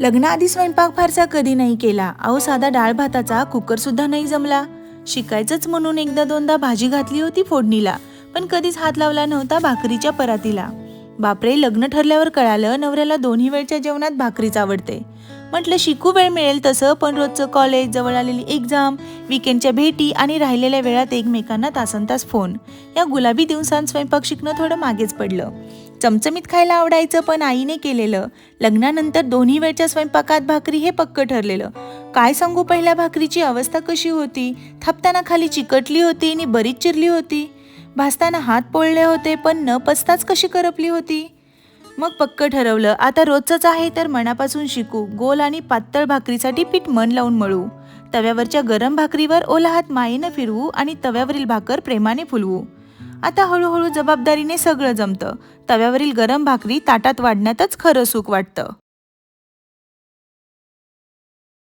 लग्नाआधी स्वयंपाक फारसा कधी नाही केला. अहो साधा डाळ भाताचा कुकर सुद्धा नाही जमला. शिकायचंच म्हणून एकदा दोनदा भाजी घातली होती फोडणीला. पण कधीच हात लावला नव्हता भाकरीच्या परातीला. बापरे लग्न ठरल्यावर कळालं नवऱ्याला दोन्ही वेळच्या जेवणात भाकरीच आवडते. म्हटलं शिकू वेळ मिळेल तसं पण रोजचं कॉलेज जवळ आलेली एक्झाम विकेंडच्या भेटी आणि राहिलेल्या वेळात एकमेकांना तासन तास फोन या गुलाबी दिवसांत स्वयंपाक शिकणं थोडं मागेच पडलं. चमचमीत खायला आवडायचं पण आईने केलेलं. लग्नानंतर दोन्ही वेळच्या स्वयंपाकात भाकरी हे पक्क ठरलेलं. काय सांगू पहिल्या भाकरीची अवस्था कशी होती? थापताना खाली चिकटली होती आणि बरीच चिरली होती. भासताना हात पोळले होते पण न पचताच कशी करपली होती? मग पक्क ठरवलं आता रोजचंच आहे तर मनापासून शिकू गोल आणि पातळ भाकरीसाठी पीठ मन लावून मळू. तव्यावरच्या गरम भाकरीवर ओला हात मायेनं फिरवू आणि तव्यावरील भाकर प्रेमाने फुलवू. आता हळूहळू जबाबदारीने सगळं जमतं. तव्यावरील गरम भाकरी ताटात वाढण्यातच खरं सुख वाटतं.